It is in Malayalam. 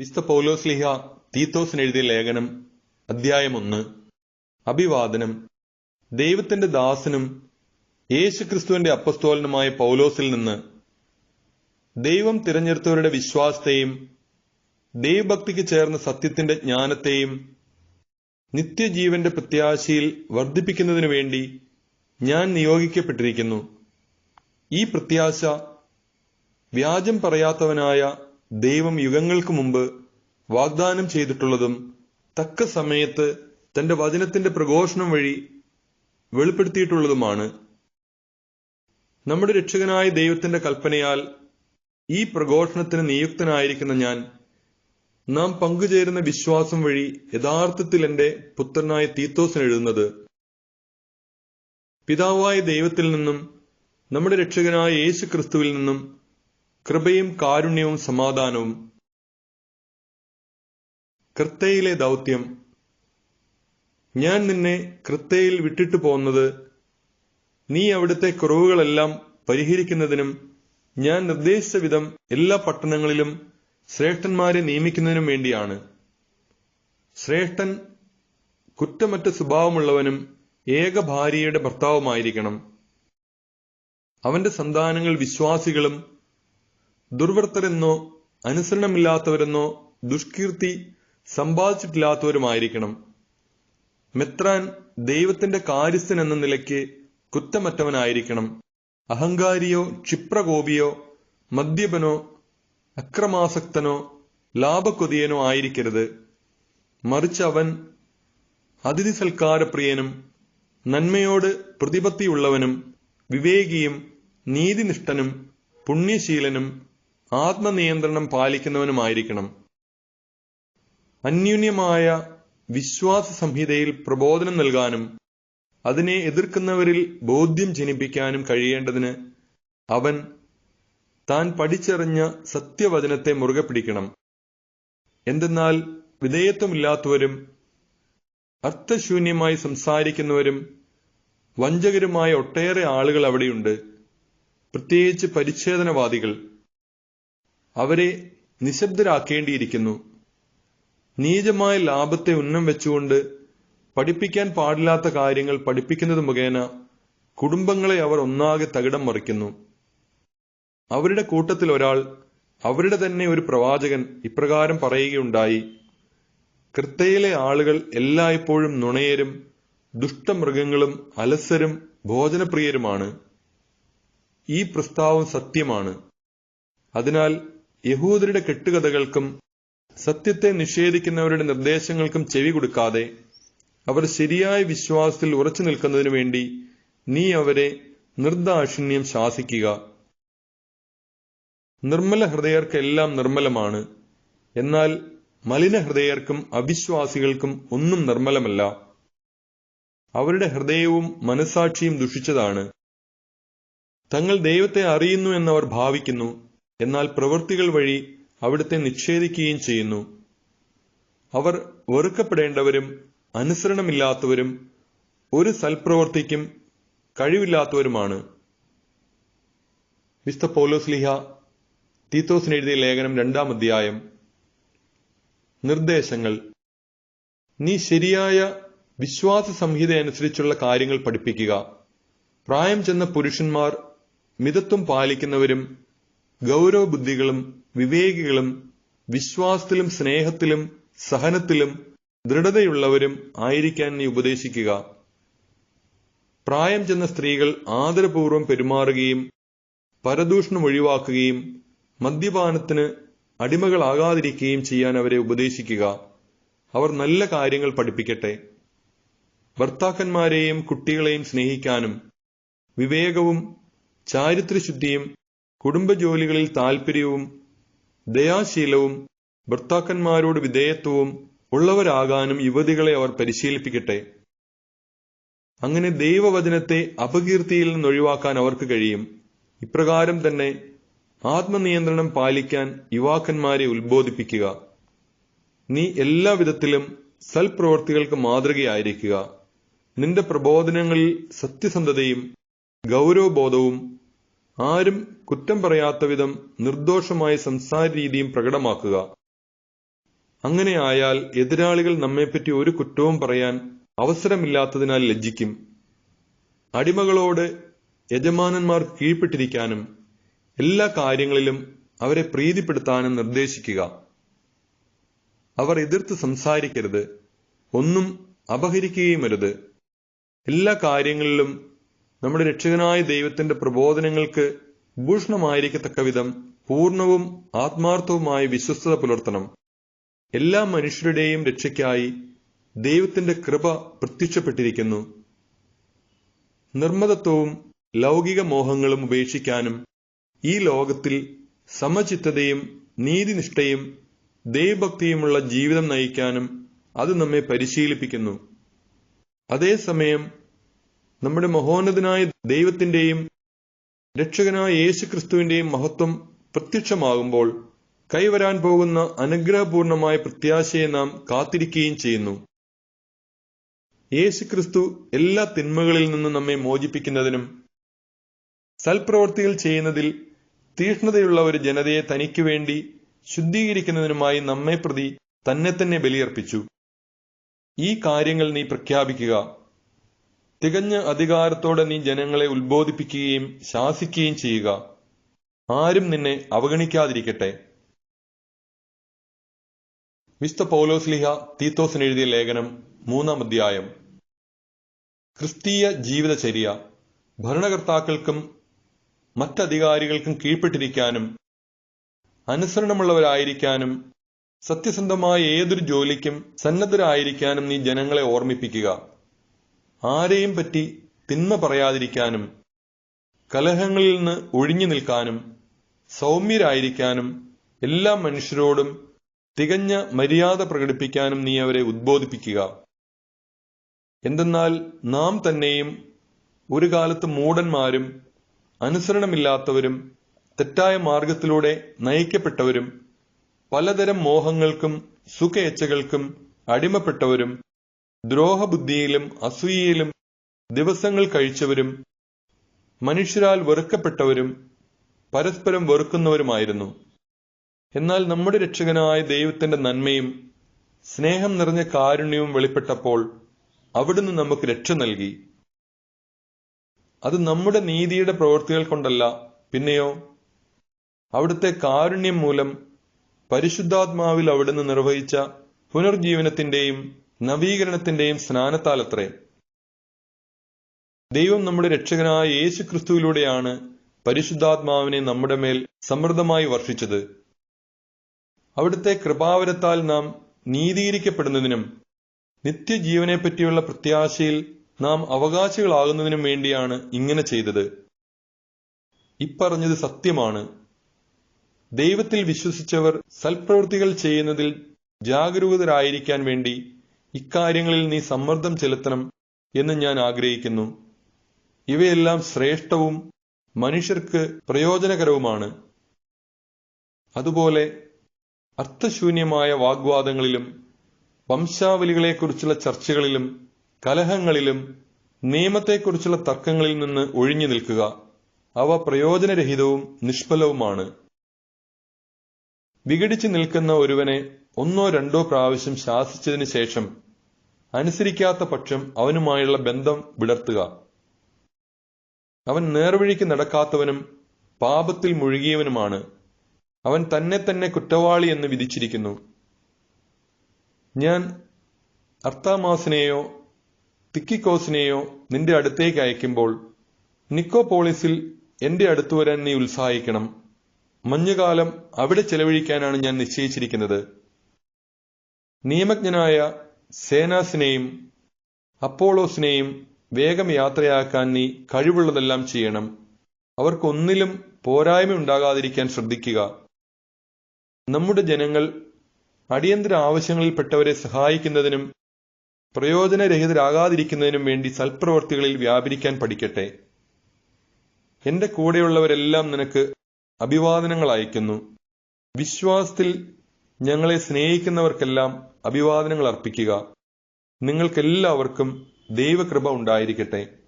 വിശുദ്ധ പൗലോസ്ലിഹ തീത്തോസിന് എഴുതിയ ലേഖനം അധ്യായം ഒന്ന്. അഭിവാദനം. ദൈവത്തിന്റെ ദാസനും യേശുക്രിസ്തുവിന്റെ അപ്പസ്തോലനുമായ പൗലോസിൽ നിന്ന് ദൈവം തിരഞ്ഞെടുത്തവരുടെ വിശ്വാസത്തെയും ദൈവഭക്തിക്ക് ചേർന്ന സത്യത്തിന്റെ ജ്ഞാനത്തെയും നിത്യജീവന്റെ പ്രത്യാശയിൽ വർദ്ധിപ്പിക്കുന്നതിനു വേണ്ടി ഞാൻ നിയോഗിക്കപ്പെട്ടിരിക്കുന്നു. ഈ പ്രത്യാശ വ്യാജം പറയാത്തവനായ ദൈവം യുഗങ്ങൾക്ക് മുമ്പ് വാഗ്ദാനം ചെയ്തിട്ടുള്ളതും തക്ക സമയത്ത് തന്റെ വചനത്തിന്റെ പ്രഘോഷണം വഴി വെളിപ്പെടുത്തിയിട്ടുള്ളതുമാണ്. നമ്മുടെ രക്ഷകനായ ദൈവത്തിന്റെ കൽപ്പനയാൽ ഈ പ്രഘോഷണത്തിന് നിയുക്തനായിരിക്കുന്ന ഞാൻ നാം പങ്കുചേരുന്ന വിശ്വാസം വഴി യഥാർത്ഥത്തിൽ എന്റെ പുത്രനായ തീത്തോസിന് എഴുതുന്നത്. പിതാവായ ദൈവത്തിൽ നിന്നും നമ്മുടെ രക്ഷകനായ യേശു ക്രിസ്തുവിൽ നിന്നും കൃപയും കാരുണ്യവും സമാധാനവും. കൃത്തയിലെ ദൗത്യം. ഞാൻ നിന്നെ കൃത്തയിൽ വിട്ടിട്ടു പോന്നത് നീ അവിടുത്തെ കുറവുകളെല്ലാം പരിഹരിക്കുന്നതിനും ഞാൻ നിർദ്ദേശിച്ച വിധം എല്ലാ പട്ടണങ്ങളിലും ശ്രേഷ്ഠന്മാരെ നിയമിക്കുന്നതിനും വേണ്ടിയാണ്. ശ്രേഷ്ഠൻ കുറ്റമറ്റ സ്വഭാവമുള്ളവനും ഏക ഭാര്യയുടെ ഭർത്താവുമായിരിക്കണം. അവന്റെ സന്താനങ്ങൾ വിശ്വാസികളും ദുർവൃത്തരെന്നോ അനുസരണമില്ലാത്തവരെന്നോ ദുഷ്കീർത്തി സമ്പാദിച്ചിട്ടില്ലാത്തവരുമായിരിക്കണം. മെത്രാൻ ദൈവത്തിന്റെ കാര്യസ്ഥൻ എന്ന നിലയ്ക്ക് കുറ്റമറ്റവനായിരിക്കണം. അഹങ്കാരിയോ ക്ഷിപ്രകോപിയോ മദ്യപനോ അക്രമാസക്തനോ ലാഭക്കൊതിയനോ ആയിരിക്കരുത്. മറിച്ച് അവൻ അതിഥി സൽക്കാരപ്രിയനും നന്മയോട് പ്രതിപത്തിയുള്ളവനും വിവേകിയും നീതിനിഷ്ഠനും പുണ്യശീലനും ആത്മനിയന്ത്രണം പാലിക്കുന്നവനുമായിരിക്കണം. അന്യൂന്യമായ വിശ്വാസ സംഹിതയിൽ പ്രബോധനം നൽകാനും അതിനെ എതിർക്കുന്നവരിൽ ബോധ്യം ജനിപ്പിക്കാനും കഴിയേണ്ടതിന് അവൻ താൻ പഠിച്ചറിഞ്ഞ സത്യവചനത്തെ മുറുകെ പിടിക്കണം. എന്തെന്നാൽ വിധേയത്വമില്ലാത്തവരും അർത്ഥശൂന്യമായി സംസാരിക്കുന്നവരും വഞ്ചകരുമായ ഒട്ടേറെ ആളുകൾ അവിടെയുണ്ട്. പ്രത്യേകിച്ച് പരിച്ഛേദനവാദികൾ. അവരെ നിശബ്ദരാക്കേണ്ടിയിരിക്കുന്നു. നീചമായ ലാഭത്തെ ഉന്നം വെച്ചുകൊണ്ട് പഠിപ്പിക്കാൻ പാടില്ലാത്ത കാര്യങ്ങൾ പഠിപ്പിക്കുന്നത് മുഖേന കുടുംബങ്ങളെ അവർ ഒന്നാകെ തകിടം മറിക്കുന്നു. അവരുടെ കൂട്ടത്തിൽ ഒരാൾ അവരുടെ തന്നെ ഒരു പ്രവാചകൻ ഇപ്രകാരം പറയുകയുണ്ടായി. കൃത്തയിലെ ആളുകൾ എല്ലായ്പ്പോഴും നുണയരും ദുഷ്ടമൃഗങ്ങളും അലസരും ഭോജനപ്രിയരുമാണ്. ഈ പ്രസ്താവം സത്യമാണ്. അതിനാൽ യഹൂദരുടെ കെട്ടുകഥകൾക്കും സത്യത്തെ നിഷേധിക്കുന്നവരുടെ നിർദ്ദേശങ്ങൾക്കും ചെവി കൊടുക്കാതെ അവർ ശരിയായ വിശ്വാസത്തിൽ ഉറച്ചു നിൽക്കുന്നതിനു വേണ്ടി നീ അവരെ നിർദാക്ഷിണ്യം ശാസിക്കുക. നിർമ്മല ഹൃദയർക്കെല്ലാം നിർമ്മലമാണ്. എന്നാൽ മലിന ഹൃദയർക്കും അവിശ്വാസികൾക്കും ഒന്നും നിർമ്മലമല്ല. അവരുടെ ഹൃദയവും മനസാക്ഷിയും ദുഷിച്ചതാണ്. തങ്ങൾ ദൈവത്തെ അറിയുന്നു എന്നവർ ഭാവിക്കുന്നു. എന്നാൽ പ്രവൃത്തികൾ വഴി അവിടുത്തെ നിഷേധിക്കുകയും ചെയ്യുന്നു. അവർ വെറുക്കപ്പെടേണ്ടവരും അനുസരണമില്ലാത്തവരും ഒരു സൽപ്രവർത്തിക്കും കഴിവില്ലാത്തവരുമാണ്. വിസ്ത പോലോസ്ലിഹ തീത്തോസിന് എഴുതിയ ലേഖനം രണ്ടാം അധ്യായം. നിർദ്ദേശങ്ങൾ. നീ ശരിയായ വിശ്വാസ സംഹിത അനുസരിച്ചുള്ള കാര്യങ്ങൾ പഠിപ്പിക്കുക. പ്രായം ചെന്ന പുരുഷന്മാർ മിതത്വം പാലിക്കുന്നവരും ഗൗരവബുദ്ധികളും വിവേകികളും വിശ്വാസത്തിലും സ്നേഹത്തിലും സഹനത്തിലും ദൃഢതയുള്ളവരും ആയിരിക്കാൻ നീ ഉപദേശിക്കുക. പ്രായം ചെന്ന സ്ത്രീകൾ ആദരപൂർവം പെരുമാറുകയും പരദൂഷണം ഒഴിവാക്കുകയും മദ്യപാനത്തിന് അടിമകളാകാതിരിക്കുകയും ചെയ്യാൻ അവരെ ഉപദേശിക്കുക. അവർ നല്ല കാര്യങ്ങൾ പഠിപ്പിക്കട്ടെ. ഭർത്താക്കന്മാരെയും കുട്ടികളെയും സ്നേഹിക്കാനും വിവേകവും ചാരിത്രശുദ്ധിയും കുടുംബജോലികളിൽ താൽപ്പര്യവും ദയാശീലവും ഭർത്താക്കന്മാരോട് വിധേയത്വവും ഉള്ളവരാകാനും യുവതികളെ അവർ പരിശീലിപ്പിക്കട്ടെ. അങ്ങനെ ദൈവവചനത്തെ അപകീർത്തിയിൽ നിന്ന് ഒഴിവാക്കാൻ അവർക്ക് കഴിയും. ഇപ്രകാരം തന്നെ ആത്മനിയന്ത്രണം പാലിക്കാൻ യുവാക്കന്മാരെ ഉത്ബോധിപ്പിക്കുക. നീ എല്ലാവിധത്തിലും സൽപ്രവർത്തികൾക്ക് മാതൃകയായിരിക്കുക. നിന്റെ പ്രബോധനങ്ങളിൽ സത്യസന്ധതയും ഗൗരവബോധവും ആരും കുറ്റം പറയാത്ത വിധം നിർദോഷമായ സംസാര രീതിയും പ്രകടമാക്കുക. അങ്ങനെയായാൽ എതിരാളികൾ നമ്മെപ്പറ്റി ഒരു കുറ്റവും പറയാൻ അവസരമില്ലാത്തതിനാൽ ലജ്ജിക്കും. അടിമകളോട് യജമാനന്മാർ കീഴ്പ്പെട്ടിരിക്കാനും എല്ലാ കാര്യങ്ങളിലും അവരെ പ്രീതിപ്പെടുത്താനും നിർദ്ദേശിക്കുക. അവർ എതിർത്ത് സംസാരിക്കരുത്. ഒന്നും അപഹരിക്കുകയുമരുത് എല്ലാ കാര്യങ്ങളിലും നമ്മുടെ രക്ഷകനായ ദൈവത്തിന്റെ പ്രബോധനങ്ങൾക്ക് ഭൂഷണമായിരിക്കത്തക്ക വിധം പൂർണവും ആത്മാർത്ഥവുമായ വിശ്വസ്തത പുലർത്തണം. എല്ലാ മനുഷ്യരുടെയും രക്ഷയ്ക്കായി ദൈവത്തിന്റെ കൃപ പ്രത്യക്ഷപ്പെട്ടിരിക്കുന്നു. നിർമ്മതത്വവും ലൗകിക മോഹങ്ങളും ഉപേക്ഷിക്കാനും ഈ ലോകത്തിൽ സമചിത്തതയും നീതിനിഷ്ഠയും ദൈവഭക്തിയുമുള്ള ജീവിതം നയിക്കാനും അത് നമ്മെ പരിശീലിപ്പിക്കുന്നു. അതേസമയം നമ്മുടെ മഹോന്നതനായ ദൈവത്തിന്റെയും രക്ഷകനായ യേശു യേശുക്രിസ്തുവിന്റെയും മഹത്വം പ്രത്യക്ഷമാകുമ്പോൾ കൈവരാൻ പോകുന്ന അനുഗ്രഹപൂർണമായ പ്രത്യാശയെ നാം കാത്തിരിക്കുകയും ചെയ്യുന്നു. യേശു ക്രിസ്തു എല്ലാ തിന്മകളിൽ നിന്നും നമ്മെ മോചിപ്പിക്കുന്നതിനും സൽപ്രവർത്തികൾ ചെയ്യുന്നതിൽ തീഷ്ണതയുള്ള ഒരു ജനതയെ തനിക്ക് വേണ്ടി ശുദ്ധീകരിക്കുന്നതിനുമായി നമ്മെ പ്രതി തന്നെ തന്നെ ബലിയർപ്പിച്ചു. ഈ കാര്യങ്ങൾ നീ പ്രഖ്യാപിക്കുക. തികഞ്ഞ അധികാരത്തോടെ നീ ജനങ്ങളെ ഉത്ബോധിപ്പിക്കുകയും ശാസിക്കുകയും ചെയ്യുക. ആരും നിന്നെ അവഗണിക്കാതിരിക്കട്ടെ. വിശുദ്ധ പൗലോസ്ലിഹ തീത്തോസിന് എഴുതിയ ലേഖനം മൂന്നാം അധ്യായം. ക്രിസ്തീയ ജീവിതചര്യ. ഭരണകർത്താക്കൾക്കും മറ്റധികാരികൾക്കും കീഴ്പ്പെട്ടിരിക്കാനും അനുസരണമുള്ളവരായിരിക്കാനും സത്യസന്ധമായ ഏതൊരു ജോലിക്കും സന്നദ്ധരായിരിക്കാനും നീ ജനങ്ങളെ ഓർമ്മിപ്പിക്കുക. ആരെയും പറ്റി തിന്മ പറയാതിരിക്കാനും കലഹങ്ങളിൽ നിന്ന് ഒഴിഞ്ഞു നിൽക്കാനും സൗമ്യരായിരിക്കാനും എല്ലാ മനുഷ്യരോടും തികഞ്ഞ മര്യാദ പ്രകടിപ്പിക്കാനും നീ അവരെ ഉദ്ബോധിപ്പിക്കുക. എന്തെന്നാൽ നാം തന്നെയും ഒരു കാലത്ത് മൂടന്മാരും അനുസരണമില്ലാത്തവരും തെറ്റായ മാർഗത്തിലൂടെ നയിക്കപ്പെട്ടവരും പലതരം മോഹങ്ങൾക്കും സുഖേച്ഛകൾക്കും അടിമപ്പെട്ടവരും ദ്രോഹബുദ്ധിയിലും അസൂയയിലും ദിവസങ്ങൾ കഴിച്ചവരും മനുഷ്യരാൽ വെറുക്കപ്പെട്ടവരും പരസ്പരം വെറുക്കുന്നവരുമായിരുന്നു. എന്നാൽ നമ്മുടെ രക്ഷകനായ ദൈവത്തിന്റെ നന്മയും സ്നേഹം നിറഞ്ഞ കാരുണ്യവും വെളിപ്പെട്ടപ്പോൾ അവിടുന്ന് നമുക്ക് രക്ഷ നൽകി. അത് നമ്മുടെ നീതിയുടെ പ്രവൃത്തികൾ കൊണ്ടല്ല പിന്നെയോ? അവിടുത്തെ കാരുണ്യം മൂലം പരിശുദ്ധാത്മാവിൽ അവിടുന്ന് നിർവഹിച്ച പുനർജീവനത്തിന്റെയും നവീകരണത്തിന്റെയും സ്നാനത്താലത്രേ. ദൈവം നമ്മുടെ രക്ഷകനായ യേശു ക്രിസ്തുവിലൂടെയാണ് പരിശുദ്ധാത്മാവിനെ നമ്മുടെ മേൽ സമൃദ്ധമായി വർഷിച്ചത്. അവിടുത്തെ കൃപാവരത്താൽ നാം നീതീകരിക്കപ്പെടുന്നതിനും നിത്യജീവനെ പറ്റിയുള്ള പ്രത്യാശയിൽ നാം അവകാശികളാകുന്നതിനും വേണ്ടിയാണ് ഇങ്ങനെ ചെയ്തത്. ഇപ്പറഞ്ഞത് സത്യമാണ്. ദൈവത്തിൽ വിശ്വസിച്ചവർ സൽപ്രവൃത്തികൾ ചെയ്യുന്നതിൽ ജാഗരൂകരായിരിക്കാൻ വേണ്ടി ഇക്കാര്യങ്ങളിൽ നീ സമ്മർദ്ദം ചെലുത്തണം എന്ന് ഞാൻ ആഗ്രഹിക്കുന്നു. ഇവയെല്ലാം ശ്രേഷ്ഠവും മനുഷ്യർക്ക് പ്രയോജനകരവുമാണ്. അതുപോലെ അർത്ഥശൂന്യമായ വാഗ്വാദങ്ങളിലും വംശാവലികളെക്കുറിച്ചുള്ള ചർച്ചകളിലും കലഹങ്ങളിലും നിയമത്തെക്കുറിച്ചുള്ള തർക്കങ്ങളിൽ നിന്ന് ഒഴിഞ്ഞു നിൽക്കുക. അവ പ്രയോജനരഹിതവും നിഷ്ഫലവുമാണ്. വിഘടിച്ചു നിൽക്കുന്ന ഒരുവനെ ഒന്നോ രണ്ടോ പ്രാവശ്യം ശാസിച്ചതിന് ശേഷം അനുസരിക്കാത്ത പക്ഷം അവനുമായുള്ള ബന്ധം വിടർത്തുക. അവൻ നേർവഴിക്ക് നടക്കാത്തവനും പാപത്തിൽ മുഴുകിയവനുമാണ്. അവൻ തന്നെ തന്നെ കുറ്റവാളി എന്ന് വിധിച്ചിരിക്കുന്നു. ഞാൻ അർത്താമാസിനെയോ തിക്കിക്കോസിനെയോ നിന്റെ അടുത്തേക്ക് അയക്കുമ്പോൾ നിക്കോപോളിസിൽ എന്റെ അടുത്തു വരാൻ നീ ഉത്സാഹിക്കണം. മഞ്ഞുകാലം അവിടെ ചെലവഴിക്കാനാണ് ഞാൻ നിശ്ചയിച്ചിരിക്കുന്നത്. നിയമജ്ഞനായ സേനാസിനെയും അപ്പോളോസിനെയും വേഗം യാത്രയാക്കാൻ നീ കഴിവുള്ളതെല്ലാം ചെയ്യണം. അവർക്കൊന്നിലും പോരായ്മ ഉണ്ടാകാതിരിക്കാൻ ശ്രദ്ധിക്കുക. നമ്മുടെ ജനങ്ങൾ അടിയന്തര ആവശ്യങ്ങളിൽപ്പെട്ടവരെ സഹായിക്കുന്നതിനും പ്രയോജനരഹിതരാകാതിരിക്കുന്നതിനും വേണ്ടി സൽപ്രവർത്തികളിൽ വ്യാപരിക്കാൻ പഠിക്കട്ടെ. എന്റെ കൂടെയുള്ളവരെല്ലാം നിനക്ക് അഭിവാദനങ്ങൾ അയക്കുന്നു വിശ്വാസത്തിൽ ഞങ്ങളെ സ്നേഹിക്കുന്നവർക്കെല്ലാം അഭിവാദനങ്ങൾ അർപ്പിക്കുക. നിങ്ങൾക്കെല്ലാവർക്കും ദൈവകൃപ ഉണ്ടായിരിക്കട്ടെ.